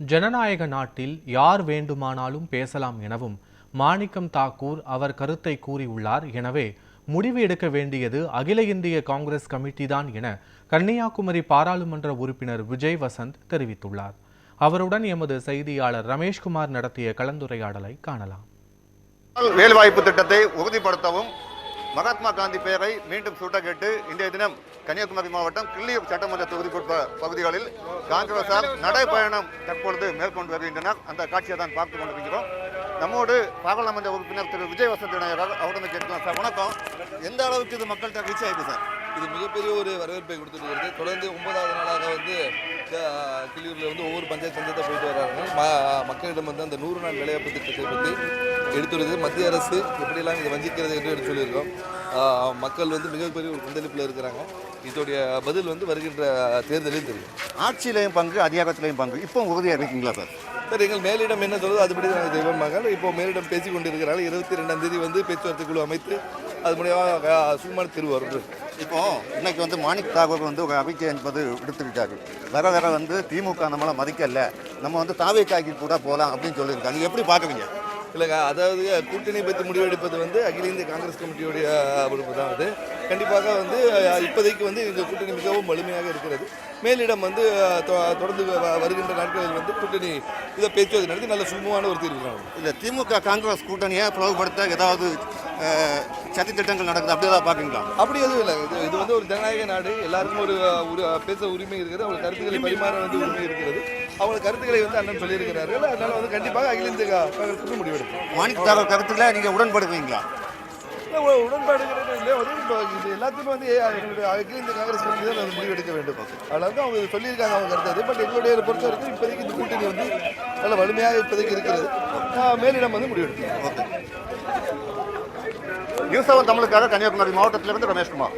ஜனநாயக நாட்டில் யார் வேண்டுமானாலும் பேசலாம் எனவும் மாணிக்கம் தாக்கூர் அவர் கருத்தை கூறியுள்ளார். எனவே முடிவு எடுக்க வேண்டியது அகில இந்திய காங்கிரஸ் கமிட்டி தான் என கன்னியாகுமரி பாராளுமன்ற உறுப்பினர் விஜய் வசந்த் தெரிவித்துள்ளார். அவருடன் எமது செய்தியாளர் ரமேஷ்குமார் நடத்திய கலந்துரையாடலை காணலாம். வேலைவாய்ப்பு திட்டத்தை உறுதிப்படுத்தவும் மகாத்மா காந்தி பெயரை மீண்டும் சூட்ட கேட்டு இன்றைய தினம் கன்னியாகுமரி மாவட்டம் கிள்ளியூர் சட்டமன்ற தொகுதிக்குட்ப பகுதிகளில் காங்கிரசார் நடைபயணம் தற்பொழுது மேற்கொண்டு வருகின்றனர். அந்த காட்சியை தான் பார்த்து கொண்டிருக்கிறோம். நம்மோடு பாராளுமன்ற உறுப்பினர் திரு. விஜய் வசந்த் விநாயகர் அவருடன் கேட்கலாம். சார் வணக்கம். எந்த அளவுக்கு இது மக்கள்கிட்ட ரீச் ஆயிருக்கு சார்? இது மிகப்பெரிய ஒரு வரவேற்பை கொடுத்துட்டு வருது. தொடர்ந்து ஒன்பதாவது நாளாக வந்து இந்த கிளியூரில் வந்து ஒவ்வொரு பஞ்சாயத்து பஞ்சாயத்தை போயிட்டு வர்றாங்க. ம- மக்களிடம் வந்து அந்த நூறு நாள் வேலைவாய்ப்பு திட்டத்தை பற்றி எடுத்துள்ளது மத்திய அரசு எப்படியெல்லாம் இதை வஞ்சிக்கிறது என்று எடுத்து சொல்லியிருக்கோம். மக்கள் வந்து மிகப்பெரிய ஒரு கொந்தளிப்பில் இருக்கிறாங்க. இதோடைய பதில் வந்து வருகின்ற தேர்தலில் தெரியும். ஆட்சியிலையும் பங்கு அதிகாரத்திலையும் பங்கு. இப்போ உறுதியாக இருக்கீங்களா சார்? சார் எங்கள் மேலிடம் என்ன சொல்லுதோ அதுபடி நாங்கள் செய்வோமாக இப்போ மேலிடம் பேசி கொண்டிருக்கிறார்கள் இருபத்தி ரெண்டாம் தேதி வந்து பேச்சுவார்த்தை குழு அமைத்து அது மூலியமாக சுகுமார தீர்வு வரும் இப்போ இன்னைக்கு வந்து மாணிக் தாகூர் வந்து ஒரு அறிக்கை என்பது விடுத்துக்கிட்டாரு வர வர வந்து திமுக நம்மளை மதிக்கல. நம்ம வந்து தாவேக்காக்கி கூட போகலாம் அப்படின்னு சொல்லியிருக்காங்க. எப்படி பார்க்குறீங்க? இல்லைங்க அதாவது கூட்டணி பற்றி முடிவெடுப்பது வந்து அகில இந்திய காங்கிரஸ் கமிட்டியுடைய பொறுப்பு தான் அது. கண்டிப்பாக வந்து இப்போதைக்கு வந்து இந்த கூட்டணி மிகவும் வலிமையாக இருக்கிறது. மேலிடம் வந்து தொடர்ந்து வருகின்ற நாட்களில் வந்து கூட்டணி இதை பேச்சுவார்த்தை நடத்தி நல்ல சுமூகமான ஒரு தீர்வு இந்த திமுக காங்கிரஸ் கூட்டணியை பிளவுபடுத்த ஏதாவது சதி திட்டங்கள் நடக்குது அப்படி ஏதாவது பார்க்குறீங்களா? அப்படி எதுவும் இல்லை. இது இது வந்து ஒரு ஜனநாயக நாடு. எல்லாருக்கும் ஒரு ஒரு பேச உரிமை இருக்கிறது அவங்க கருத்துக்களை பரிமாற வந்து உரிமை இருக்கிறது. அவங்க கருத்துக்களை வந்து அண்ணன் சொல்லியிருக்கிறார்கள் அதனால வந்து கண்டிப்பாக அகில இந்திய கா- காங்கிரஸ் கூட்டணி முடிவெடுக்கும். மாணிக் தாகூர் கருத்துல நீங்க உடன்படுவீங்களா இல்ல, உ- உடன்பாடுங்கிறது இல்லையா. வந்து இது எல்லாத்துக்கும் வந்து அகில இந்திய காங்கிரஸ் கமிட்டி தான் அது முடிவெடுக்க வேண்டும். அதனால தான் அவங்க சொல்லியிருக்காங்க அவங்க கருத்து. பட் எங்களுடைய பொறுத்த வரைக்கும் இப்போதைக்கு இந்த கூட்டணி வந்து நல்ல வலிமையாக இப்போதைக்கு இருக்கிறது. மேலிடம் வந்து முடிவெடுக்கும். நியூஸ் செவன் தமிழுக்காக கன்னியாகுமரி மாவட்டத்திலிருந்து ரமேஷ்குமார்.